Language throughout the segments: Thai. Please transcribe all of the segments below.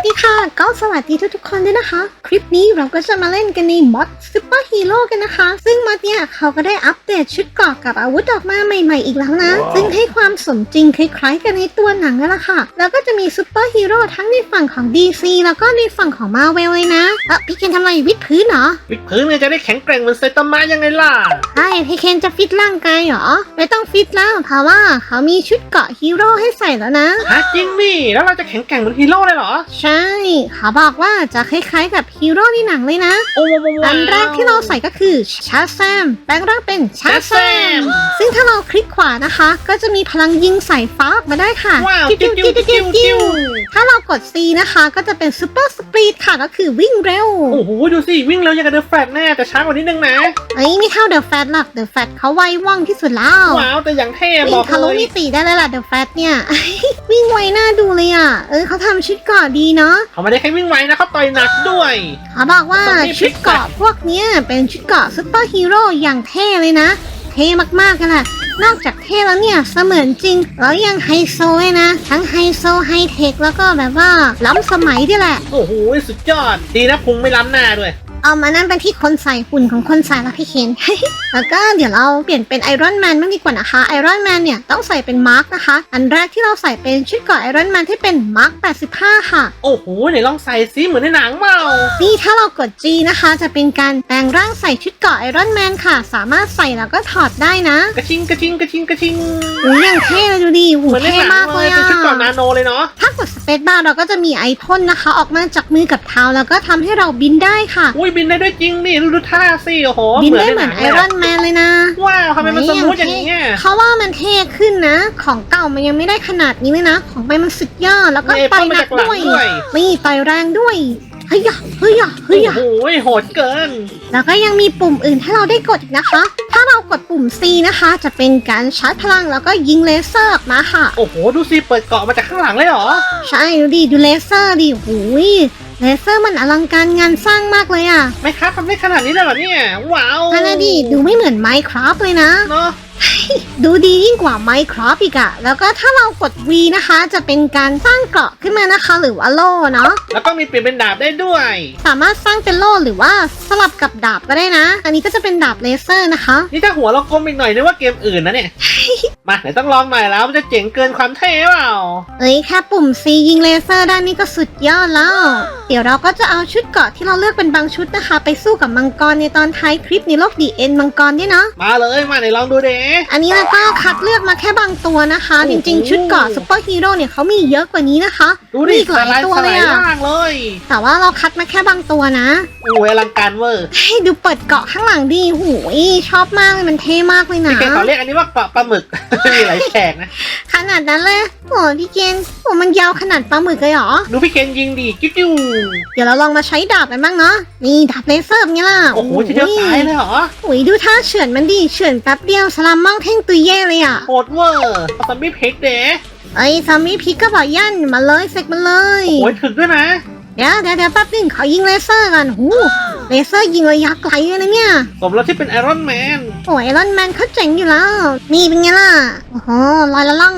วัสดีค่ะ ก็สวัสดีทุกๆคนด้วยนะคะ คลิปนี้เราก็จะมาเล่นกันในมอดซูเปอร์ฮีโร่กันนะคะ ซึ่งมอดเนี่ยเขาก็ได้อัปเดตชุดเกราะกับอาวุธออกมาใหม่ๆอีกแล้วนะ ซึ่งให้ความสมจริงคล้ายๆกันในตัวหนังนั่นแหละค่ะ แล้วก็จะมีซูเปอร์ฮีโร่ทั้งในฝั่งของ DC แล้วก็ในฝั่งของมาเวลเลยนะเออพี่เคนทำอะไรวิดพื้นเหรอวิดพื้นเนี่ยจะได้แข็งแกร่งเหมือนไซตามะยังไงล่ะใช่พี่เคนจะฟิตร่างกายเหรอไม่ต้องฟิตแล้วเพราะว่าเขามีชุดเกราะฮีโร่ให้ใส่แล้วนะฮะจริงดิแล้วเราจะแข็งแกร่งเหมือนฮีโร่เลยเหรอใช่เขาบอกว่าจะคล้ายๆกับฮีโร่ในหนังเลยนะ โอ้โหอันแรกที่เราใส่ก็คือชาร์แซมแปลงร่างเป็นชาร์แซม Shazam ซึ่งถ้าเราคลิกขวานะคะ ก็จะมีพลังยิงใส่ฟ้าออกมาได้ค่ะว้าวจิ้วจิ้วจิ้วจิ้วจิ้วถ้าเรากด C นะคะ ก็จะเป็นซูเปอร์สปีดค่ะก็คือวิ่งเร็ว โอ้โห ดูสิ วิ่งเร็วอย่างกับเดอะแฟลชแน่แต่ช้ากว่านิดนึงนะเอ้ยไม่เท่าเดอะแฟตหรอกเดอะแฟตเขาไวว่องที่สุดแล้วว้าวแต่อย่างเท่บวิ่องกทะเลลุยมิติได้เลยล่ะเดอะแฟตเนี่ยวิ่งไวน่าดูเลยอะเออเขาทำชุดเกราะดีเนาะเขาไม่ได้แค่วิ่งไวนะเขาต่อยหนักด้วย เขาบอกว่าต้องรีบชุดเกราะพวกเนี้ยเป็นชุดเกราะซุปเปอร์ฮีโร่อย่างเท่เลยนะ เท่มากๆกันแหละนอกจากเท่แล้วเนี่ยเสมือนจริงแล้วยังไฮโซเลยนะ ทั้งไฮโซไฮเทคแล้วก็แบบว่าล้ำสมัยด้วยแหละ โอ้โหสุดยอด ดีนะพุงไม่ล้ำหน้าด้วย เอามานั่นเป็นที่คนใส่หุ่นของคนใส่ละพี่เคน แล้วก็เดี๋ยวเราเปลี่ยนเป็นไอรอนแมนบ้างดีกว่านะคะไอรอนแมนเนี่ยต้องใส่เป็นมาร์กนะคะ อันแรกที่เราใส่เป็นชุดเกราะไอรอนแมนที่เป็นมาร์ก85 ค่ะ โอ้โหไหนลองใส่ซิเหมือนในหนังเปล่านี่ถ้าเรากด G นะคะ จะเป็นการแปลงร่างใส่ชุดเกราะไอรอนแมนค่ะ สามารถใส่แล้วก็ถอดได้นะกระชิงกระชิงกระชิงกระชิงอุ้ยอย่างเท่เลยดูดิหูเหมือนในเท่หนัมางกเลเลยยเป็นอะชุดเก่อนนาโนเลยเนาะถ้ากดสเปซบาร์เราก็จะมีไอพ่นนะคะ ออกมาจากมือกับเท้าแล้วก็ทำให้เราบินได้ค่ะ อุ้ยบินได้ด้วยจริงนี่ดูดูท่าสิโอ้โหบินได้เหมือนใไอรอนแมนเลยนะ ว้าวทำไมมันสมูทอย่างนี้ยเขาว่ามันเท่ขึ้นนะ ของเก่ามันยังไม่ได้ขนาดนี้เลยนะ ของใหม่มันสุดยอดแล้วก็มีไอต่พ่อนยหมานัจากกหลังด้วยด้วยนี่ต่อยแรงด้วยเฮ้ยยะเฮ้ยยะเฮ้ยโอ้ยะโหโหดเกิน แล้วก็ยังมีปุ่มอื่นให้เราได้กดอีกนะคะ ถ้าเรากดปุ่ม C นะคะ จะเป็นการชาร์จพลังแล้วก็ยิงเลเซอร์ออกมาค่ะ โอ้โห ดูสิเปิดเกาะมาจากข้างหลังเลยเหรอ ใช่ ดูดิ ดูเลเซอร์ดิหูย เลเซอร์มันอลังการงานสร้างมากเลยอะไม่ครับทำได้ขนาดนี้เลยเหรอเนี่ย ว้าวนั่นนะดิดูไม่เหมือน Minecraft เลยนะ เนาะ ดูดียิ่งกว่า Minecraft อีกอะแล้วก็ถ้าเรากด V นะคะ จะเป็นการสร้างเกราะขึ้นมานะคะ หรือว่าโล่เนาะ แล้วก็มีเปลี่ยนเป็นดาบได้ด้วย สามารถสร้างเป็นโล่หรือว่าสลับกับดาบก็ได้นะ อันนี้ก็จะเป็นดาบเลเซอร์นะคะ นี่ถ้าหัวเรากลมอีกหน่อยนึกว่าเกมอื่นนะเนี่ย มาไหนต้องลองหน่อยแล้วมันจะเจ๋งเกินความเท่เปล่า เอ้ยแค่ปุ่ม C ยิงเลเซอร์ได้นี่ก็สุดยอดแล้ว เดี๋ยวเราก็จะเอาชุดเกราะที่เราเลือกเป็นบางชุดนะคะ ไปสู้กับมังกรในตอนท้ายคลิปในโลกดีเอ็นมังกรด้วยเนาะ มาเลยมาไหนลองดูเด้อันนี้เราก็คัดเลือกมาแค่บางตัวนะคะโอ้จโหริงๆ ชุดเกราะซุปเปอร์ฮีโร่เนี่ยเขามีเยอะกว่านี้นะคะดูมีดิอีกหลายสไลด์ตัวสเลไลยด์อะล่างเลยแต่ว่าเราคัดมาแค่บางตัวนะโอ้ยอลังการเวอร์ให้ดูเปิดเกาะข้างหลังดีหูยชอบมากเลยมันเท่มากเลยนะพี่เกเขาเรียกอันนี้ว่าเกาะปลาหมึกมีหลายแฉกนะขนาดนั้นเลยโอ้พี่เกนโอ้มันยาวขนาดปลาหมึกเลยเหรอดูพี่เคนยิงดิกิ๊วจิ้วเดี๋ยวเราลองมาใช้ดาบกันบ้างเนาะนี่ดาบเลเซอร์เป็นไงล่ะโอ้โหทีเดียวตายเลยเหรอโอ้ยดูท่าเฉือนมันดิเฉือนแป๊บเดียวสลามมองเท่งตุยเย่เลยอะ โหดเวอร์เอาซอมบี้เพกเด้ไอ้ซามิพิกก็บอกยันมาเลยเสกมาเลย โอ้ยถึกด้วยนะ เดี๋ยวเดี๋ยวเดี๋ยวแป๊บนึงขอยิงเลเซอร์กันหูเลเซอร์ยิงระยะไกลเลยนะเนี่ยสมแล้วที่เป็นไอรอนแมน โอ้ยไอรอนแมนเขาเจ๋งอยู่แล้ว นี่เป็นไงล่ะ โอ้โหลอยละล่อง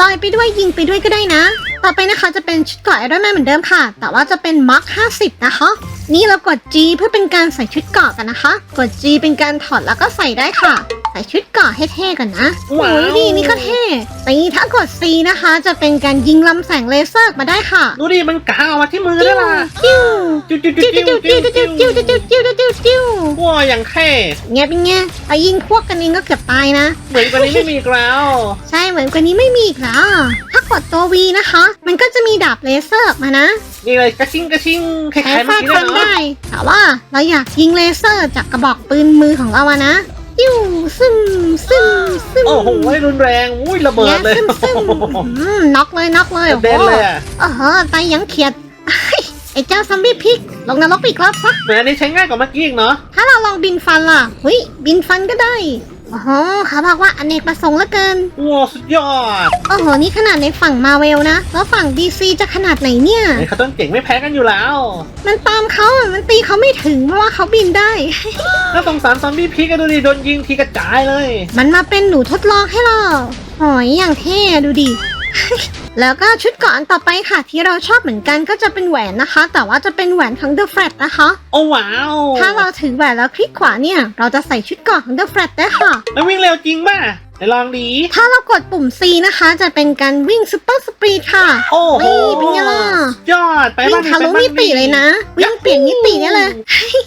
ลอยไปด้วยยิงไปด้วยก็ได้นะต่อไปนะคะจะเป็นชุดเกราะไอรอนแมนเหมือนเดิมค่ะ แต่ว่าจะเป็นมาร์ค50 นะคะ นี่เรากด G เพื่อเป็นการใส่ชุดเกราะกันนะคะ กด G เป็นการถอดแล้วก็ใส่ได้ค่ะ ใส่ชุดเกราะให้เท่กันนะว้าวโอ้ยดีนี่ก็เท่แต่นี่ถ้ากด C นะคะ จะเป็นการยิงลำแสงเลเซอร์ออกมาได้ค่ะดูดิมันกางออกมาที่มือได้ล่ะจิ้วจิ้วจิ้วจิ้จิ้ววจิ้จิ้ววจิ้จิ้ววจิ้จิ้ววจิ้วจิ้วจิ้วจิ้วจิ้วว้าอย่างเท่เงี้ยเป็นไงไปยิงพวกกันเองก็เกือบตายนะ เหมือนกว่านี้ไม่มีอีกแล้ว ใช่เหมือนกว่านี้ไม่มีอีกแล้วถ้ากดตัว V นะคะมันก็จะมีดาบเลเซอร์ออกมานะนี่เลยกระชิงกระชิงคล้าใช้ยๆเมื่ฟาอดกี้คเลยนเนาะได้แต่ว่าเราอยากยิงเลเซอร์จากกระบอกปืนมือของเราอะนะยิ้วซึมซึมซึมโอ้โหรุนแรงอุ้ยระเบิดเลยซึมซึมอืมน็อกเลยน็อกเลยกระเด็นเลยอะโอ้โหตายยังเขียดไอ้เจ้าซัมบี้พิกลงนรกไปอีกรอบซะ เหมือนอันนี้ใช้ง่ายกว่าเมื่อกี้อีกเนาะถ้าเราลองบินฟันล่ะเฮ้ยบินฟันก็ได้ โอ้โหเขาบอกว่าอเนกประสงค์เหลือเกินว้าวสุดยอดโอ้โห นี่ขนาดในฝั่งมาเวลนะ แล้วฝั่งดีซีจะขนาดไหนเนี่ย เฮ้ยเขาต้องเก่งไม่แพ้กันอยู่แล้ว มันตามเขาอะมันตีเขาไม่ถึงเพราะว่าเขาบินได้ ถ้าสงสารซอมบี้พีกันดูดิโดนยิงทีกระจายเลย มันมาเป็นหนูทดลองให้เราหอยอย่างเท่อะดูดิ แล้วก็ชุดเกาะอันต่อไปค่ะที่เราชอบเหมือนกันก็จะเป็นแหวนนะคะ แต่ว่าจะเป็นแหวนของ The Flat นะคะ โอ้ว้าว ถ้าเราถือแหวนแล้วคลิกขวาเนี่ย เราจะใส่ชุดเกาะของ The Flat ได้ค่ะ แล้ววิ่งเร็วจริงป่ะไหนลองดี ถ้าเรากดปุ่ม C นะคะ จะเป็นการวิ่ง Super Speed ค่ะ โอ้โหนี่เป็นไงล่ะยอดไปวิ่บ้างงทะลุมิติเลยนะ วิ่งเปลี่ยนมิติได้เลย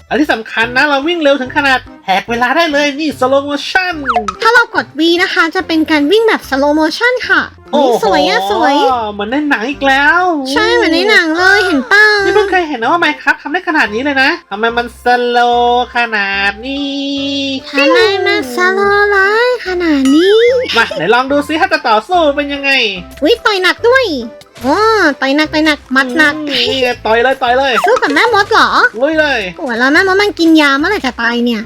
อันที่สำคัญนะเราวิ่งเร็วถึงขนาดแหกเวลาได้เลยนี่สโลโมชั่น ถ้าเรากด V นะคะ จะเป็นการวิ่งแบบ slow motion ค่ะนี่สวยอะสวย เหมือนในหนังอีกแล้ว ใช่เหมือนในหนังเลยเห็นเป้านี่เพิ่งเคยเห็นนะว่าไมครับทำได้ขนาดนี้เลยนะทำไมมันสโลขนาดนี้ทำไมมันสโลว์ไลท์ขนาดนี้ มาไหนลองดูซิถ้าจะต่อสู้เป็นยังไงวิต่อยหนักด้วยอ๋อต่อยหนักต่อยหนักมัดหนักนี่ต่อยเลยต่อยเลย สู้กับแม่มดเหรอลุยเลยโอ้ยแล้วแม่มดมันกินยาเมื่อไหร่จะตายเนี่ย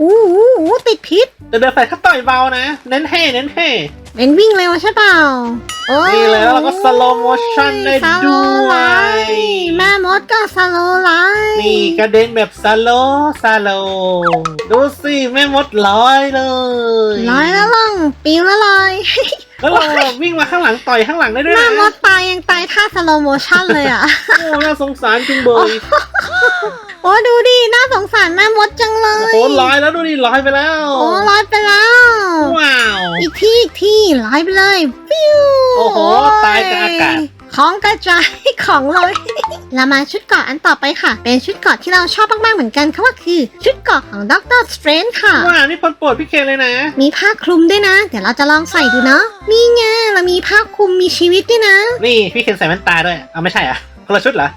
อู้หูอู้ติดพิษแต่เดินไปเขาต่อยเบานะ เน้นเท่เน้นเท่เป็นวิ่งเร็วใช่เปล่าโอ้ยนี่เลยแล้วเราก็ slow motion ได้สโลด้ว์วไลยท์แม่มดก็สโลว์ไลท์นี่กระเด็นแบบสโลสโลดูสิแม่มดลอยเลยลอยแล้วล่องปิวแล้วลอย แล้วเราวิ่งมาข้างหลังต่อยข้างหลังได้ด้วยแม่นะมดตายยังตายท่าสโลโมชั่นเลยอะ โอ้น่าสงสารจุงเบยโอ้ดูดิน่าสงสารแม่มดจังเลโอ้ย โหลอยแล้วดูดิลอยไปแล้วโอ้ลอยไปแล้ว ว้าว อีกที่อีกที่ลอยไปเลยฟิวโอ้โหตายกลางอากาศ ของกระจายของลอยเรามาชุดเกราะอันต่อไปค่ะ เป็นชุดเกราะที่เราชอบมากๆเหมือนกันเขาว่าคือชุดเกราะของด็อกเตอร์สเตรนค่ะ ว้าวนี่คนโปรดพี่เคนเลยนะ มีผ้าคลุมด้วยนะ เดี๋ยวเราจะลองใส่ดูเนาะนี่ไงเรามีผ้าคลุมมีชีวิตด้วยนะ นี่พี่เคนใส่แว่นตาด้วย เอาไม่ใช่เหรอะคนละชุดเหรอ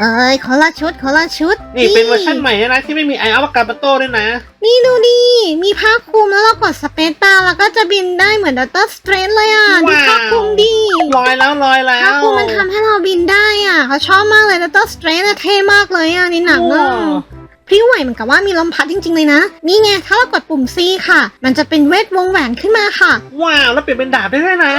เอ้ยคนละชุดคนละชุดนี่เป็นเวอร์ชันใหม่ด้วยนะที่ไม่มีไออวกาศบัตโต้ด้วยนะ นี่ดูดิ มีผ้าคลุมแล้วเรากดสเปซบาร์แล้วก็จะบินได้เหมือนด็อกเตอร์สเตรนเลยอะดูว้าว ผ้าคลุมดิลอยแล้วลอยแล้ผ้าวคลุมมันทำให้เราบินได้อะเขาชอบมากเลยด็อกเตอร์สเตรนเท่มากเลยอะในหนังอะว้าว พริ้วไหวเหมือนกับว่ามีลมพัดจริง ๆ เลยนะ นี่ไง ถ้าเรากดปุ่ม C ค่ะ มันจะเป็นเวทวงแหวนขึ้นมาค่ะ ว้าว แล้วเปลี่ยนเป็นดาบได้ด้วยนะ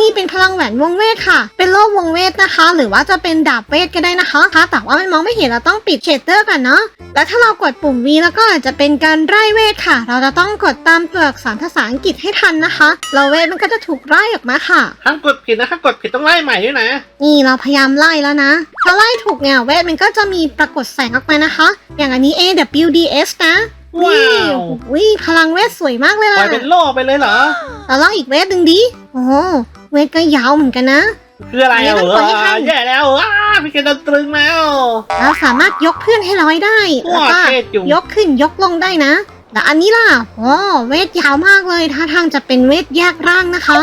นี่เป็นพลังแหวนวงเวทค่ะ เป็นโล่วงเวทนะคะ หรือว่าจะเป็นดาบเวทก็ได้นะคะค่ะแต่ว่ามันมองไม่เห็นเราต้องปิดเชดเตอร์กันเนาะ แล้วถ้าเรากดปุ่ม V แล้วก็อาจจะเป็นการไล่เวทค่ะ เราจะต้องกดตามตัวอักษรภาษาอังกฤษให้ทันนะคะ เราเวทมันก็จะถูกไล่ออกมาค่ะ ห้ามกดผิดนะถ้ากดผิดต้องไล่ใหม่ด้วยนะ นี่เราพยายามไล่แล้วนะ ถ้าไล่ถูกเนี่ยเวทมันก็จะมีปรากฏแสงออกมานะคะ อย่างอันนี้ AWDS นะว้าววิพลังเวทสวยมากเลยปล่อล่ะยเป็นโล่ไปเลยเหรอเราลองอีกเวทหนึ่งดิโอ้โหเวทก็ยาวเหมือนกันนะ คืออะไรไม่อะต้องเอกดให้ทัอนแย่แล้วอ้าพี่เคนโดนตรึงแล้วเราสามารถยกเพื่อนให้ลอยได้แล้วว้าก็เท่จุงยกขึ้นยกลงได้นะแล้วอันนี้ล่ะโอ้เวทยาวมากเลยท่าทางจะเป็นเวทแยกร่างนะคะ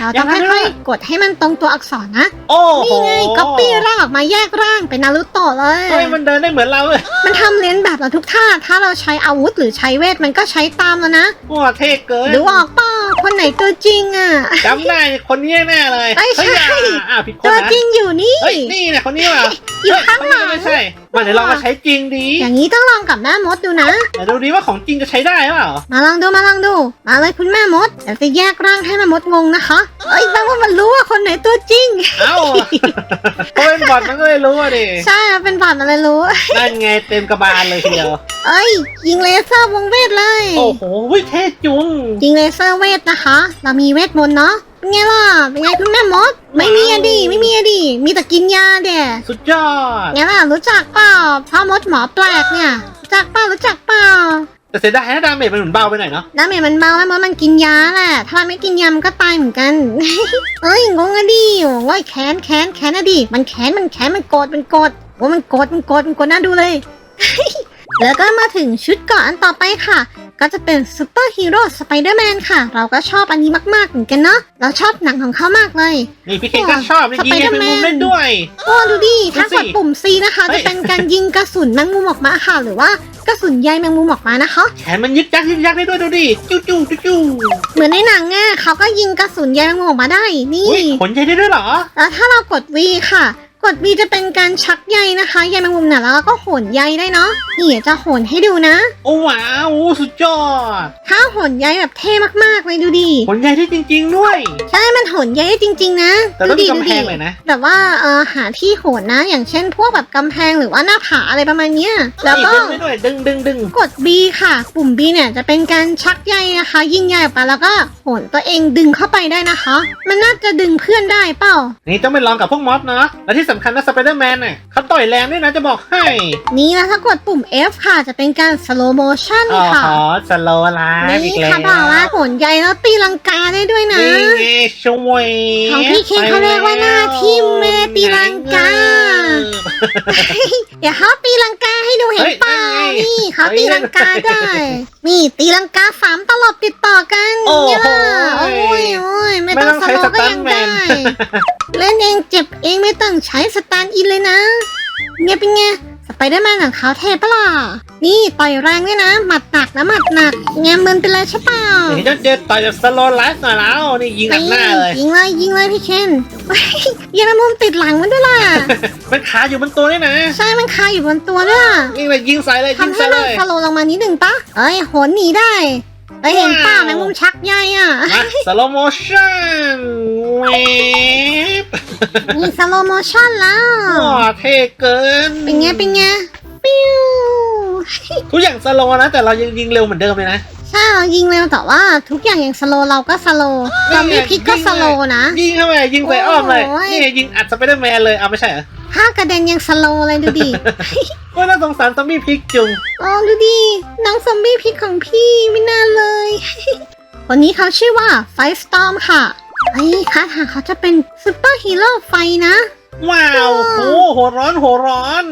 เราต้องค่อยๆกดให้มันตรงตัวอักษรนะโอ้โหนี่ไงก๊อปปี้ร่างออกมาแยกร่างเป็นนารูโตะเลย เฮ้ยมันเดินได้เหมือนเราเลยมันทำเลนแบบเราทุกท่า ถ้าเราใช้อาวุธหรือใช้เวทมันก็ใช้ตามแล้วนะว้าเท่เกินดูออกเปล่าคนไหนตัวจริงอะ จำได้คนนี้แน่เลยไม่ใช่ เฮ้ยอะอะผิดคนตัวนะจริงอยู่นี่ เฮ้ยนี่เนี่ยคนนี้ว่ะอยู่ข้างหลัง เฮ้ยคนนี้ไม่ใช่ มาเดี๋ยวลองมาใช้จริงดีอย่างนี้ต้องลองกับแม่มดดูนะ เดี๋ยวดูดีว่าของจริงจะใช้ได้หรือเปล่า มาลองดูมาลองดู มาเลยคุณแม่มดเดี๋ยวจะแยกร่างให้แม่มดงงนะคะเอ้ยแปลว่ามันรู้ว่าคนไหนตัวจริง เอ้าเขาเป็นบอทมันก็เลยรู้อะดิใช่เป็นบาดอะไรรู้ นั่นไงเต็มกระบาลเลยทีเดียว เอ้ยยิงเลเซอร์วงเวทเลย โอ้โหเท่จุงยิงเลเซอร์เวทนะคะ เรามีเวทมนต์เนาะเป็นไงล่ะเป็นไงคุณแม่มด ไม่มีอะดีไม่มีอะดี มีแต่กินยาเดี่ยสุดยอดไงล่ะรู้จักเปล่าพ่อมดหมอแปลกเนี่ยรู้จักเปล่ารู้จักเปล่าแต่เสียดายนะดาเมจมันเหมือนเบาไปหน่อยเนาะดาเมจมันเบาแล้วมันกินยาแหละถ้ามันไม่กินยามันก็ตายเหมือนกัน เอ้ยงงอะดิโอ้ยแค้นแค้นแค้นอะดิมันแค้นมันแค้นมันโกรธมันโกรธโอ้มันโกรธมันโกรธมันโกรธน่าดูเลย แล้วก็มาถึงชุดเกราะอันต่อไปค่ะ ก็จะเป็นซูเปอร์ฮีโร่สไปเดอร์แมนค่ะ เราก็ชอบอันนี้มาก ๆ เหมือนกันเนาะเราชอบหนังของเขามากเลยนี่พี่เคนก็ชอบนี่ยิงให้เป็นมุมเล่นด้วยโอ้ดูดิถ้ากดปุ่ม C นะคะเฮ้จะยเป็นการยิงกระสุนแมงมุมออกมาค่ะ หรือว่ากระสุนใยแมงมุมออกมานะคะแขนมันยึกยักยึกยักได้ด้วยดูดิจิ้วจิ้วจิ้วจิ้วเหมือนในหนังอะเขาก็ยิงกระสุนใยแมงมุมออกมาได้นี่อุ้ยขนใหญ่ได้ด้วยเหรอแล้วถ้าเรากด V ค่ะ กด B จะเป็นการชักใยนะคะใยแมงมุมน่ะแล้วก็โหนใยได้เนาะนี่เดี๋ยวจะโหนให้ดูนะ โอ้ว้าวสุดยอดถ้าโหนใยแบบเท่มากๆเลยดูดิผลใหญ่ที่จริง ๆ ด้วย ใช่มันโหนใยได้จริง ๆ นะแต่ต้องดูมีดิดูกำแพดิงเลยนะแบบว่าเออหาที่โหนนะ อย่างเช่น พวกแบบกำแพงหรือว่าหน้าผาอะไรประมาณเนี้ยแล้วก็ดึงได้ด้วยดึงดึงดึงกด B ค่ะ ปุ่ม B เนี่ยจะเป็นการชักใยนะคะ ยิงใยออกไปแล้วก็โหนตัวเองดึงเข้าไปได้นะคะ มันน่าจะดึงเพื่อนได้เปล่า นี่ต้องไปลองกับพวกม็อบเนาะและที่สำคัญนะสไปเดอร์แมนเนี่ยเขาต่อยแรงด้วยนะจะบอกให้ นี่แล้วถ้ากดปุ่ม F ค่ะจะเป็นการ slow motion อ๋อค่ะ สโลว์ไลฟ์อีนี่กแล้วค่ะบอกว่าโหนใยแล้วตีลังกาได้ด้วยนะ นี่ไงช่วยของพี่เคนเขาเรียกว่าหน้าทิ่มแม่ตีลังกา เดี๋ยวเขาตีลังกาให้ดูเห็นเปล่านี่เขาตีลังกาได้นี่ตีลังกาสามตลบติดต่อกันโอ้โหเนี่ยโอ้ยโอ้ยไม่ไม่ต้ต้อองงสใช้โลสว์ก็ตันยังแมได้น เล่นเองเจ็บเองไม่ต้องใช้สแตนด์อินเลยนะเนี่ยเป็นไงสไปเดอร์แมนของเขาเทปะล่ะนี่ต่อยแรงด้วยนะ หมัดหนักนะหมัดหนักแงมมึนไปเลยใช่เปล่าเดี๋ยวจะเจอต่อยแบบสโลว์ไลฟ์หน่อยแล้วนี่ยิงอัดหน้าเลยยิงเลยยิงเลยพี่เคนเฮ้ยยิงในมุมติดหลังมันด้วยล่ะมันขาอยู่บนตัวนี่นะ ใช่มันคาอยู่บนตัวด้วยล่ะยิงเลยยิงใส่เลยยิงทำให้ใส่เลมันยสโลว์ลงมานิดหนึ่งปะเอ้ยโหนหนีได้ ไปเห็นเปล่าว้าวแมงมุมชักใยอะมาสโลโมชั่นเวฟมีสโลโมชั่นแล้วว้าเท่เกิน เป็นไงเป็นไงปิ้วทุกอย่างสโลว์นะ แต่เรายังยิงเร็วเหมือนเดิมเลยนะ ใช่เรายิงเร็วแต่ว่าทุกอย่างอย่างสโลว์เราก็สโลว์ซอมบี้พิษก็สโลว์นะ ยิงเข้าไปยิงใส่อ้อมเลยโอ้ยนี่ยิงอัดสไปเดอร์แมนเลยเอาไม่ใช่เหรอ ถ้ากระเด็นยังสโลว์เลยดูดิโอ้ยน่าสงสารซอมบี้พริกจุง อ๋อดูดิ น้องซอมบี้พิษของพี่ไม่น่าเลยคนนี้เขาชื่อว่าไฟสตอมค่ะ เฮ้ยคาถาเขาจะเป็นซูเปอร์ฮีโร่ไฟนะ ว้าวโอ้โหร้อนโหร้อน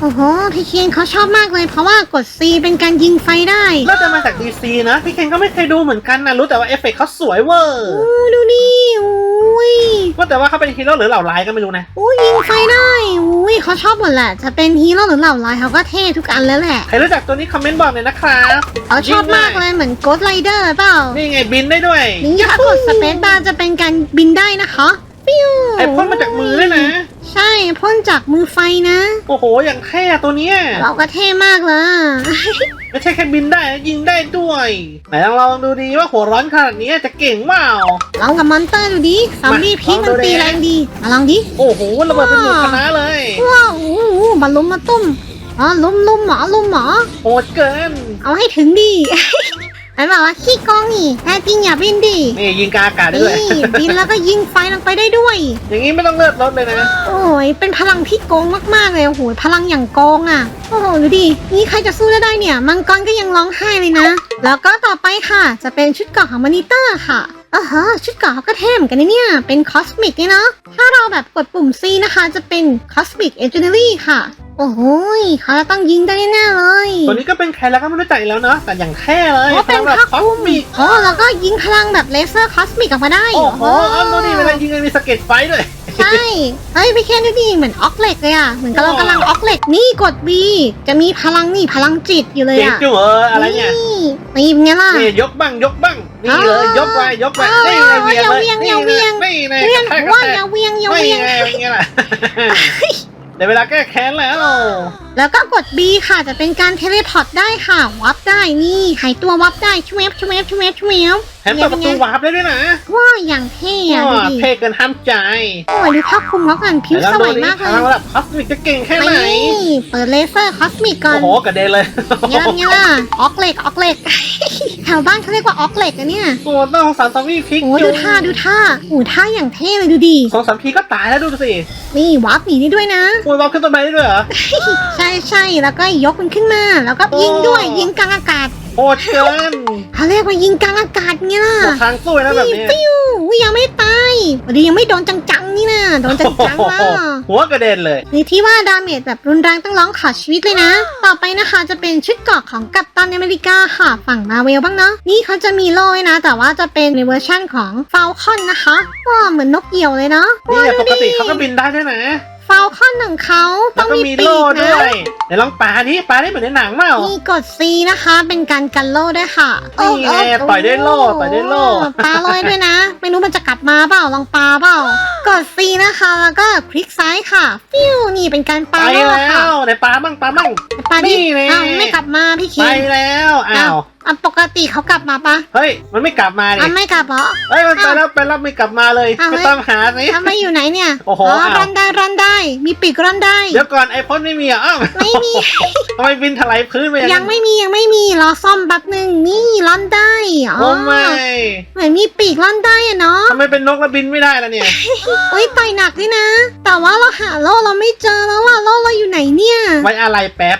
โอ้โห พี่เคียนเขาชอบมากเลย เพราะว่ากด C เป็นการยิงไฟได้น่าจะมาจากดีซีนะ พี่เคนก็ไม่เคยดูเหมือนกันนะ รู้แต่ว่าเอฟเฟกต์เขาสวยเวอร์โอ้ดูดิอุ้ยว่าแต่ว่าเขาเป็นฮีโร่หรือเหล่าร้ายก็ไม่รู้นะอุ้ยยิงไฟได้อุ้ยเขาชอบหมดแหละ จะเป็นฮีโร่หรือเหล่าร้ายเขาก็เท่ทุกอันแล้วแหละ ใครรู้จักตัวนี้คอมเมนต์บอกหน่อยนะครับเขาชอบมากเลยเหมือนโกดไรเดอร์เปล่า นี่ไงบินได้ด้วย นี่ถ้ากดสเปซบาร์จะเป็นการบินได้นะคะ ปิ้วไอ้พ่นมาจากมือด้วยนะ ใช่พ่นจากมือไฟนะ โอ้โห อย่างเท่อะตัวเนี้ย เราก็เท่มากเลยไม่ใช่แค่บินได้นะยิงได้ด้วยไหนลองลองดูดีว่าหัวร้อนขนาดนี้จะเก่งเปล่าลองกับมอนเตอร์ดูดิซอมบี้พิษลองมัดูนดิตีแรงดีมาลองดิ โอ้โหระเบิดเป็นหมู่คณะเลย ว้าวอู้หูมาลุมมาตุ้มอ๋อลุมลุมหมอลุมหมอโหดเกิน เอาให้ถึงดิ ไอ้บอกว่าขี้โกองนี่แท้จริงอย่าบินดินี่ยิงกลางอากาศได้ด้วย นี่บินแล้วก็ยิงไฟลงไปได้ด้วย อย่างนี้ไม่ต้องเลือดลดเลยนะ โอ้ยเป็นพลังที่โกงมากๆเลยโอ้โหพลังอย่างโกงอะ โอ้โหดูดินี่ใครจะสู้ได้ได้เนี่ย มังกรก็ยังร้องไห้เลยนะ แล้วก็ต่อไปค่ะ จะเป็นชุดเกราะของมอนิเตอร์ค่ะ อ๋อฮะชุดเกราะเขาก็เท่เหมือนกันนะเนี่ย เป็นคอสมิกเนี่ยเนาะ ถ้าเราแบบกดปุ่ม C นะคะจะเป็นคอสมิกเอเจเนอรี่ค่ะ โอ้โหยเขาจะต้องยิงได้แน่ๆเลยตัวนี้ก็เป็นใครแล้วก็ไม่รู้จักอีกแล้วเนาะแต่อย่างแท้เลยโอ้เป็นแบบผ้าคอคสลุมมิกโอ้แล้วก็ยิงพลังแบบเลเซอร์คอสมิกออกมาได้ โอ้โหอ้าวดูดิเวลายิงมันมีสะเก็ตไฟด้วยใช่ เฮ้ยพี่เคนดูดิเหมือนออกเหล็กเลยอะ เหมือนกับเรากำลังออกเหล็กนี่กด B จะมีพลังนี่พลังจิตอยู่เลยเจ๋งอะจุ๋งเอออะไรเนี่ยนี่นี่เป็นไงล่ะนี่ยกบ้างยกบ้าง นี่เลยอ๋อยกไปยกไปอ๋อนี่ไงเวียงเลยอย่าเวีนี่ยงอย่าเวียงนี่ไงเวียนกระแทกหัวกระแทกอย่าเวียงอย่าไม่เวียงไงเป็นไงล่ะเดี๋ยวเวลาแก้แค้นแล้วแล้วก็กด B ค่ะจะเป็นการเทเลพอร์ตได้ค่ะ วับได้นี่หายตัววับได้ชเวฟชเวฟชเวฟชเวฟแถมเปิดประตูวาร์ปได้ด้วยนะว้าอย่างเท่อะดูว้าดิเท่เกินห้ามใจโอ้ยดูภาพคลุมแล้วกันผิวสวยมากพเลลังยระดับคอสมิกจะเก่งแค่ไหน นี่เปิดเลเซอร์คอสมิกก่อนโอ้โหกระเด็นเลยเงี้ยล่ะเงี้ยล่ะออกเหล็กออกเหล็ก แถวบ้านเขาเรียกว่าออกเหล็กอะเนี่ยตัวน่าสงสารซอมบี้พริกโอ้ดูท่าดูท่าโอ้ท่าอย่างเท่เลยดูดิสองสามทีก็ตายแล้วดูสินี่วาร์ปหนีได้ด้วยนะ มวยบอลขึ้นต้นไม้ได้ด้วยเหรอ ใช่ใช่แล้วก็ยกมันขึ้นมา แล้วก็ยิงด้วยโอ้ยิงกลางอากาศโหดเกินเขาเรียกว่ายิงกลางอากาศเงี้ยล่ะหมดทางสู้นะแบบนี้ปิ้วอุ๊ยยังไม่ตายวันนี้ยังไม่โดนจังๆนี่นะโดนจังๆแล้วหัวกระเด็นเลยนี่ที่ว่าดาเมจแบบรุนแรงต้องร้องขอชีวิตเลยนะ ต่อไปนะคะจะเป็นชุดเกราะของกัปตันอเมริกาค่ะฝั่งมาเวลบ้างเนาะนี่เขาจะมีโล่ด้วยนะ แต่ว่าจะเป็นในเวอร์ชั่นของฟ a ลคอนนะคะว้าเหมือนนกเหยี่ยวเลยเนาะนี่ว้าปดูกติดิเขาก็บินได้ด้วยนะ ฟฟลคอนของเขาต้แล้อวงก็มีมีปีโล่กด้นะวยเดี๋ยวลองปาดิปาได้เหมือนในหนังเปล่านี่กด C นะคะ เป็นการกันโล่ด้วยค่ะนี่ไงเต่อยด้วยโล่ต่อยด้วยโล่ ปาลอยด้วยนะ ไม่รู้มันจะกลับมาเปล่าลองปาเปล่ากด C นะคะแล้วก็คลิกซ้ายค่ะ ฟิวนี่เป็นการไปปาโล่แล้ค่ะวไหนปาบ้างปาบ้าง ปาดินี่แน่ อ้าวไม่กลับมาพี่ไปคิดแล้วอ้าว อะปกติเขากลับมาปะเฮ้ย มันไม่กลับมาดิอะไม่กลับเหรอ เฮ้ย มันไปแล้วไปแล้วไม่กลับมาเลยอ้าว ไม่เฮ้ยต้องหาสิ ทำไมอยู่ไหนเนี่ยโอ้โหอ๋ออ้าว รันได้รันได้ มีปีกรันได้ เดี๋ยวก่อนไอพ่นไม่มีอะอ้าวไม่มี ทำไมบินถลายพื้นไปอย่างยันั้งนไม่มียังไม่มีรอซ่อมแป๊บหนึ่งนี่รันได้อ๋อโอ้ไม่เหมือนมีปีกรันได้อะเนาะทำไมเป็นนกแล้วบินไม่ได้ล่ะเนี่ย อุ้ยต่อยหนักด้วยนะ แต่ว่าเราหาโล่เราไม่เจอแล้วว่าโล่เราอยู่ไหนเนี่ย ไว้อะไรแป๊บ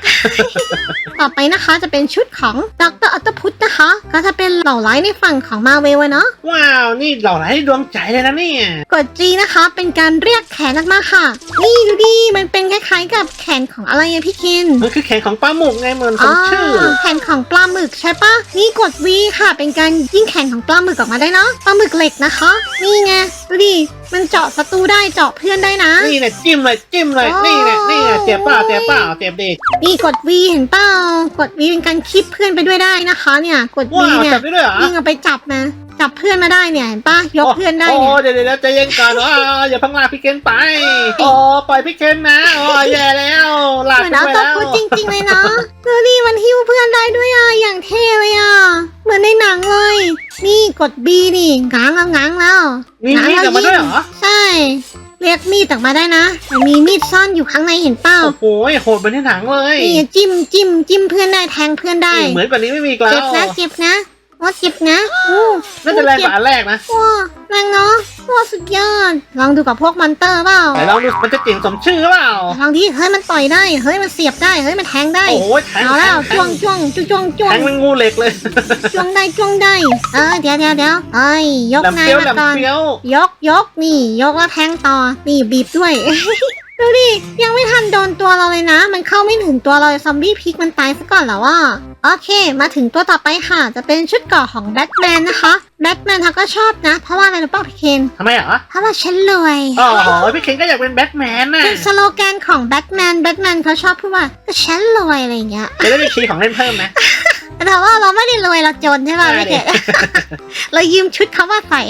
ต่อไปนะคะจะเป็นชุดของดรอัตพุทธนะคะ ก็จะเป็นเหล่าไร้ในฝั่งของมาเวลเนาะว้าว นี่เหล่าไหลดวงใจเลยนะเนี่ย กด G นะคะ เป็นการเรียกแขนออกมาค่ะ นี่ดูดิ มันเป็นคล้ายๆกับแขนของอะไรอะพี่เคนมันคือแขนของปลาหมึกไงเหมือนสมชื่อแขนของปลาหมึกใช่ปะนี่กด V ค่ะ เป็นการยิ่งแขนของปลาหมึกออกมาได้เนาะ ปลาหมึกเหล็กนะคะ นี่ไง ดูดิ มันเจาะศัตรูได้เจาะเพื่อนได้นะ นี่เนี่ยจิ้มเลยจิ้มเลยอ๋อนี่เนี่ยนี่เนี่ยเจ็บเปล่าเจ็บเปล่าเจ็บเด็กนี่กด V เห็นเปล่ากด V เป็นการคลิปเพื่อนไปด้วยได้นะคะ เนี่ย กด V ว้าวเนี่ยจับได้ด้วยเหรอยิ่งเอาไปจับนะจับเพื่อนมาได้เนี่ยเห็นปะยกเพื่อนได้โอ้เนี่ยเดี๋ยวเดี๋ยวใจเย็นก่อนว้าวอย่าเพังลากพี่เคนไปโอ้ปล่อยพี่เคนนะโอ้แย่แล้วลากเหมือนไปเอาตัวแล้วพูดจริง ๆ เลยเนาะดูดิมันหิ้วเพื่อนได้ด้วยอะอย่างเท่เลยอะเหมือนในหนังเลย นี่กด B นี่ง้างแล้วง้างแล้วมีมีดออกมาด้วยเหรอ ใช่ เรียกมีดออกมาได้นะแต่มีมีดซ่อนอยู่ข้างในเห็นเปล่าโอ้โหโหดเหมือนในหนังเลยนี่จิ้มจิ้มจิ้มเพื่อนได้แทงเพื่อนได้ เหมือนกว่านี้ไม่มีอีกแล้เจ็บวนะเจ็บนะ ว่าเจ็บนะอู้น่าจะแรงกว่าอันแรกนะว้าแรงเนาะว้าสุดยอด ลองดูกับพวกมอนเตอร์เปล่า ไหนลองดูมันจะเจ๋งสมชื่อเปล่า ลองดิเฮ้ยมันต่อยได้ เฮ้ยมันเสียบได้ เฮ้ยมันแทงได้ โอ้โหแทงเอาแล้วแทจ้วงงจ้วงจ้วงจ้วงจ้วแทงงเป็นงูเหล็กเลย จ้วงได้จ้วงได้ เออเดี๋ยวเดี๋ยวเดี๋ยวเอ้ยยกแหลมนายเปี้ยวมาแหลมก่อนเปี้ยวยกยกนี่ ยกแล้วแทงต่อ นี่บีบด้วย ดูดิ ยังไม่ทันโดนตัวเราเลยนะ มันเข้าไม่ถึงตัวเราซอมบี้พลิกมันตายซะก่อนแล้วว่าโอเค มาถึงตัวต่อไปค่ะ จะเป็นชุดเกราะของแบทแมนนะคะแบทแมนเขาก็ชอบนะ เพราะว่าอะไรรู้ป่ะพี่เคนทำไมเหรอเพราะว่าฉันรวย อ๋อ พี่เคนก็อยากเป็นแบทแมนน่ะเป็นสโลแกนของแบทแมนแบทแมนเขาชอบพูดว่าก็ฉันรวยอะไรอย่างเงี้ยจะได้มีคีย์ของเล่นเพิ่มนะแต่ว่าเราไม่ได้รวยเราจนใช่ป่ะใช่พี่ดิเกดเรายืมชุดเขามาใส่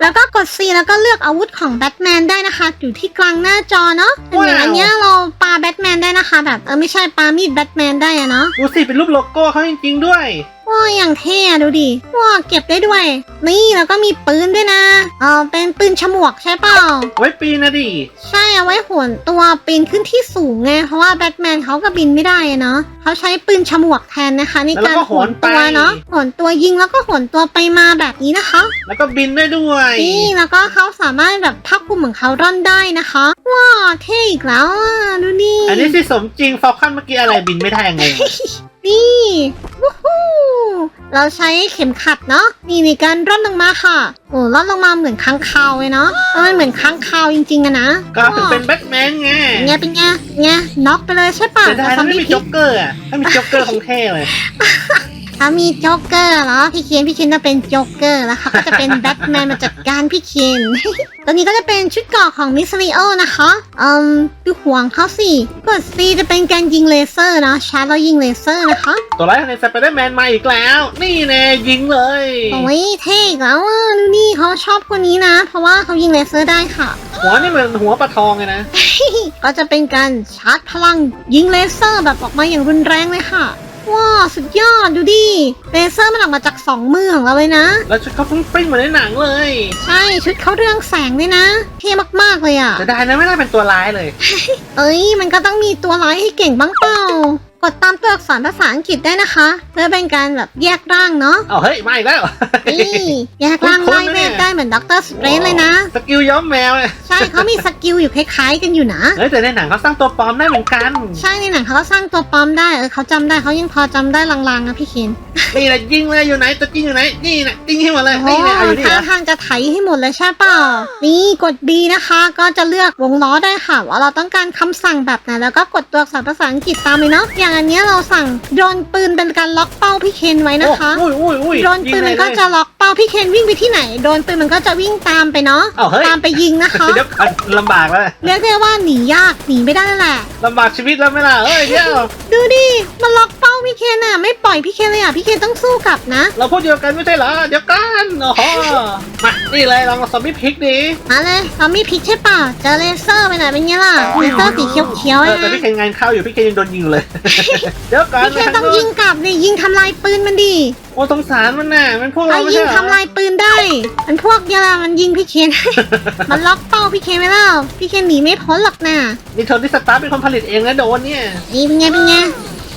แล้วก็กด C แล้วก็เลือกอาวุธของแบทแมนได้นะคะ อยู่ที่กลางหน้าจอเนาะอย่างอันเนี้ยเราปาแบทแมนได้นะคะ แบบเออไม่ใช่ปามีดแบทแมนได้อะเนาะ ดูสิเป็นรูปโลโก้เขาจริงๆด้วย ว้าอย่างเท่อะดูดิว้าเก็บได้ด้วย นี่แล้วก็มีปืนด้วยนะเออเป็นปืนฉมวกใช่เปล่า ไว้ปีนะดิ ใช่เอาไว้โหนตัวปีนขึ้นที่สูงไงเพราะว่าแบทแมนเขาก็บินไม่ได้อะเนาะเขาใช้ปืนฉมวกแทนนะคะ ในการโหนตัวเนาะโหนตัวยิงแล้วก็โหนตัวไปมาแบบนี้นะคะ แล้วก็บินได้ด้วยนี่แล้วก็เขาสามารถแบบพับกลุ่มของเขาร่อนได้นะคะว้าวเท่อีกแล้วอะดูนี่อันนี้ที่สมจริงฟอลคันเมื่อกี้อะไรบินไม่ได้งงนี่วู้ฮู้ เราใช้เข็มขัดเนาะนี่ในการร่อนลงมาค่ะโอ้ร่อนลงมาเหมือนค้างคาวเลยเนาะเออมันเหมือนค้างคาวจริงๆอะนะก็ถึงเป็นแบทแมนไงเป็นไงเป็นไงเป็นไงน็อกไปเลยใช่ปะจะได้ซอถ้ามไม่บี้มีพิจ็อษกเกอร์อะถ้ามีจ็อกเกอร์คงเท่เลย ถ้ามีโจ๊กเกอร์เหรอพี่เคนพี่เคนจะเป็นโจ๊กเกอร์แล้วเขาก็จะเป็นแบทแมนมาจัดการพี่เคนตอนนี้ก็จะเป็นชุดเกราะของมิสซิลิโอนะคะอืมดูห่วงเขาสิกด C จะเป็นการยิงเลเซอร์นะชาร์จแล้วยิงเลเซอร์นะคะ ตัวร้ายในสไปเดอร์แมนมาอีกแล้ว นี่แน่ยิงเลยโอ้ยเท่อีกแล้วอะดูนี่เขาชอบคนนี้นะ เพราะว่าเขายิงเลเซอร์ได้ค่ะ หัวนี่เหมือนหัวปลาทองเลยนะก็จะเป็นการชาร์จพลังยิงเลเซอร์แบบออกมาอย่างรุนแรงเลยค่ะ ว้าวสุดยอดดูดิเลเซอร์มันออกมาจากสองมือของเราเลยนะ แล้วชุดเขาฟุ้งฟริ้งเหมือนในหนังเลย ใช่ชุดเขาเรืองแสงด้วยนะเท่มากๆเลยอะจะได้นะไม่ได้เป็นตัวร้ายเลย เอ้ยมันก็ต้องมีตัวร้ายให้เก่งบ้างเปล่า กดตามตัวอักษรภาษาอังกฤษได้นะคะ เพื่อเป็นการแบบแยกร่างเนาะเอาเฮ้ยมาอีกแล้ว นี่แยกร่างคุ้ร้อนยๆนะเวเนี่ยทได้เหมือนด็อกเตอร์สเตรนเลยนะ สกิลย้อมแมวเลยใช่เขามีสกิลอยู่คล้ายๆกันอยู่นะเฮ้ยแต่ในหนังเขาสร้างตัวปลอมได้เหมือนกัน ใช่ในหนังเขาก็สร้างตัวปลอมได้เออเขาจำได้เขายังพอจำได้ลางๆนะพี่เคนนี่แหละยิงเลยอยู่ไหนตัวจริงอยู่ไหนนี่นะยิงให้หมดเลยโอ้นี่นะเอาอยู่นี่เหท่ารอทางจะไถให้หมดเลยใช่เปล่านี่กด B นะคะ ก็จะเลือกวงล้อได้ค่ะว่าเราต้องการคำสั่งแบบไหนแล้วก็กดตัวอักษรภาษาอังกฤษตามเลยเนาะอย่างอันเนี้ยเราสั่งโดรนปืนเป็นการล็อกเป้าพี่เคนไว้นะคะโอ้อุ้ยอุ้ยอุ้ยโดรนปืนมันก็ยิงเลยจะล็อกเป้าพี่เคนวิ่งไปที่ไหนโดนปืนมันก็จะวิ่งตามไปเนาะเอาเฮ้ย ตามไปยิงนะคะเดี๋ยวก่อนลำบากแล้วเรียกได้ว่าหนียากหนีไม่ได้แล้วแหละ ลำบากชีวิตแล้วไหมล่ะเอ้ยเดี๋ยวดูดิมันล็อกเป้าพี่เคนอะไม่ปล่อยพี่เคนเลยอะพี่เคนต้องสู้กลับนะเราพูดเดียวกันไม่ใช่เหรอเดี๋ยวกันโอ้โหมานี่เลยลองซอมบี้พริกดิมาเลยซอมบี้พลิกใช่ป่ะเจอเลเซอร์ไปไหนเป็นไงล่ะเลเซอร์สีเขียวๆเออะอแต่พี่เคนงานเข้าอยู่พี่เคนยังโดนยิงอยู่เลยเดี๋ยวกันพี่เคนต้องยิงกลับดิยิงทำลายปืนมันดิโอ้สงสารมันน่ะมันพวกเราเอาไม่ยิใช่งเหรอทำลายปืนได้ มันพวกเดียวละมันยิงพี่เคน มันล็อกเป้าพี่เคนไม่แล้วพี่เคนหนีไม่พ้นหรอกนะนี่โทนี่สตาร์เป็นคนผลิตเองนะโดนเนี่ย นี่เป็นไงเป็นไง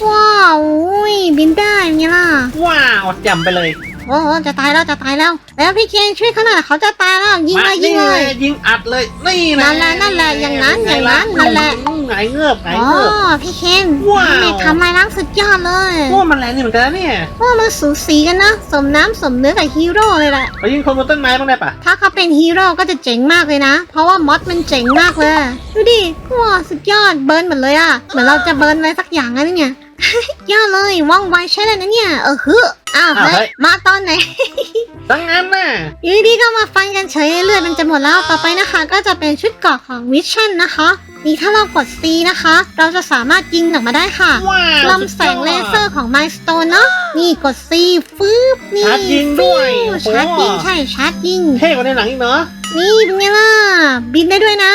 ว้าวอุ้ยบินได้เป็นไงล่ะว้าวจำไปเลย โอ้โหจะตายแล้วจะตายแล้วแล้วพี่เคนช่วยเขาหน่อยเขาจะตายแล้วยิงมาเลยยิงเลยนี่ยิงอัดเลยนี่นะนั่นแหละนั่นแหละอย่างนั้นอย่างนั้นนั่นแหละไงเงือบไงอ๋อเงือบ พี่เคนว้าวเมทำลายล้างสุดยอดเลยพวกมันแรงนี่เหมือนกันนะเนี่ยว่ามันสูสีกันนะสมน้ำสมเนื้อกับฮีโร่เลยแหละไปยิงคนบนต้นไม้บ้างได้ปะถ้าเขาเป็นฮีโร่ก็จะเจ๋งมากเลยนะ เพราะว่ามอสมันเจ๋งมากเลยดูดิว้าสุดยอดเบิร์นหมดเลยอะเหมือนเราจะเบิร์นอะไรสักอย่างนะเนี่ย ยอดเลยว่องไวใช่เลยนะเนี่ย เออฮึอ้าวเฮ้ยมาตอนไหนดังนั้นน่ะอยู่ดีๆก็มาฟันกันเฉยเลือดมันจะหมดแล้วต่อไปนะคะ ก็จะเป็นชุดเกราะของวิชั่นนะคะนี่ถ้าเรากด C นะคะ เราจะสามารถยิงออกมาได้ค่ะว้าวลำแสงเลเซอร์ของ Milestone เนาะนี่กด C ฟืบนี่ชาร์จยิงด้วยโอ้โหชาร์จยิงใช่ชาร์จยิงเท่กว่าในหนังอีกเนาะนี่เป็นไงล่ะบินได้ด้วยนะ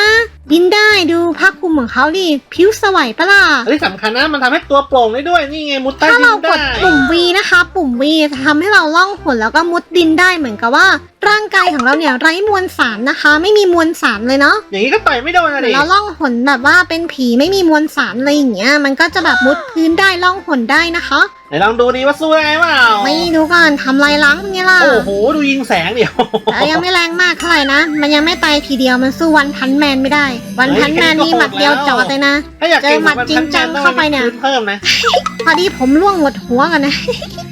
บินได้ดูภาคภูมิของเขาดิผิวสวยปะล่ะ อันนี้สำคัญนะมันทำให้ตัวโปร่งได้ด้วย นี่ไงมุดใต้ถ้าดิเรานกได้ ดปุ่ม V นะคะ ปุ่ม V จะทำให้เราล่องหนแล้วก็มุดดินได้เหมือนกับว่าร่างกายของเราเนี่ยไร้มวลสารนะคะ ไม่มีมวลสารเลยเนาะอย่างนี้ก็ต่อยไม่โดนเหอะมือดินเราล่องหนแบบว่าเป็นผีไม่มีมวลสารอะไรอย่างเงี้ย มันก็จะแบบมุดพื้นได้ล่องหนได้นะคะ ไหนลองดูดีว่าสู้ได้เปล่าไม่ดูก่อนทำลายล้างเป็นไงล่ะโอ้โหดูยิงแสงเดียวแต่ยังไม่แรงมากเท่าไหร่นะ มันยังไม่ตายทีเดียวมันสู้วันพันแมนไม่ได้ วันพันแมนนี่หมัดเดียวจอดเลยนะถ้าอยากเจอหมัดจริงจังเข้าไปเนี่ยเพิ่มนะพอดีผมร่วงหมดหัวกันนะ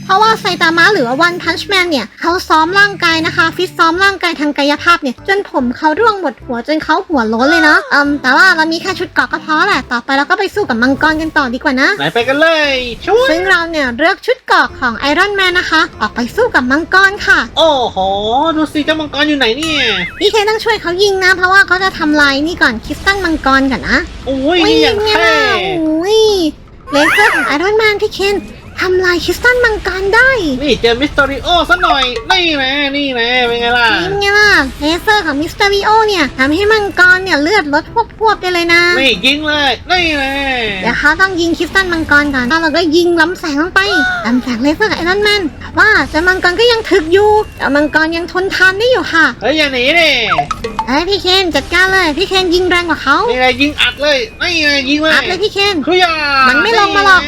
เพราะว่าไซตามะหรือว่าวันพันช์แมนเนี่ยเขาซ้อมร่างกายนะคะ ฟิตซ้อมร่างกายทางกายภาพเนี่ย จนผมเขาร่วงหมดหัวจนเขาหัวโล้นเลยเนาะอืมแต่ว่าเรามีแค่ชุดเกราะก็พอแหละต่อไปเราก็ไปสู้กับมังกรกันต่อดีกว่านะไหนไปกันเลยช่วยซึ่งเราเนี่ยเลือกชุดเกราะของไอรอนแมนนะคะ ออกไปสู้กับมังกรค่ะ โอ้โหดูสิเจ้ามังกรอยู่ไหนเนี่ยพี่เคต้องช่วยเขายิงนะ เพราะว่าเขาจะทำลายนี่ก่อนคริสตัลมังกรก่อนนะอุ้ยนี่อย่างไงเท่ล่ะอุ้ยเลเซอร์ของไอรอนแมนพี่เคน ทำลายคริสตัลมังกรได้นี่เจอมิสเตอริโอซะหน่อย นี่นะนี่นะเป็นไงล่ะนี่ไงล่ะเลเซอร์ของมิสเตอริโอเนี่ยทำให้มังกรเนี่ยเลือดลดพวบๆได้เลยนะ นี่ยิงเลย นี่นะเดี๋ยวเขาต้องยิงคริสตัลมังกรก่อนแล้วเราก็ยิงล้ำแสงลงไปล้ำแสงเลเซอร์กับไอรอนแมนแต่ว่าเจ้ามังกรก็ยังถึกอยู่แต่มังกรยังทนทานได้อยู่ค่ะเฮ้ยอย่าหนีดิ เอ้ยพี่เคนจัดการเลย พี่เคนยิงแรงกว่าเขานี่ไงยิงอัดเลยนี่ไงยิงเลยอัดเลยพี่เคน คือยามัมันไม่ลงมาหรอก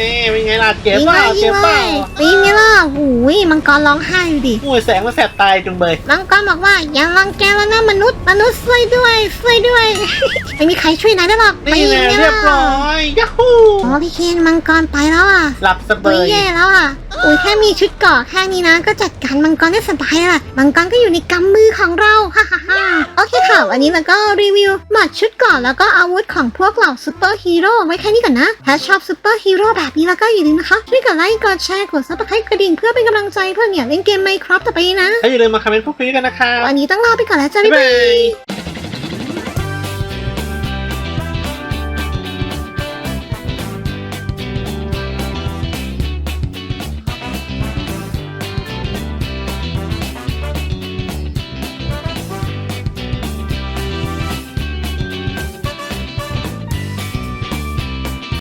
นี่เป็นไงล่ะเจ็บยิงเปเลล่ายยิเจ็งบเลเปล่ายตีไงล่ะหูยมังกรร้องไห้อยู่ดิโอ้ยแสงมันแสบตายจุงเบยมังกรบอกว่าอย่ารังแกแล้วนะมนุษย์มนุษย์ช่วยด้วยช่วยด้วย ไม่มีใครช่วยนายได้หรอกนี่แหละไงเรียบร้อยยัฮูอ๋อพี่เคนมังกรไปแล้วอะหลับสบาอุ้ยยแย่แล้วอะอุ้ยแค่มีชุดเกราะแค่นี้นะ ก็จัดการมังกรได้สบายละมังกรก็อยู่ในกำมือของเราฮ่าฮ่าฮ่าโอเคค่ะวันนี้เราก็รีวิวหมดชุดเกราะแล้วก็อาวุธของพวกเหล่าซูเปอร์ฮีโร่ไว้แค่นี้ก่อนนะ ถ้าชอบซูเปอร์ฮีโร่แบบนี้แล้วก็อย่าลืมนะคะช่วยกดไลค์กดแชร์กดซับสไครต์กระดิ่งเพื่อเป็นกำลังใจเพื่อเนี่ยเล่นเกมไมค์ครับต่อไปนะแล้วอย่าลืมมาคอมเมนต์พูดคุยกันนะคะวันนี้ต้องลาไปก่อนแล้วจ้าบ๊ายบ๊ายบาบายย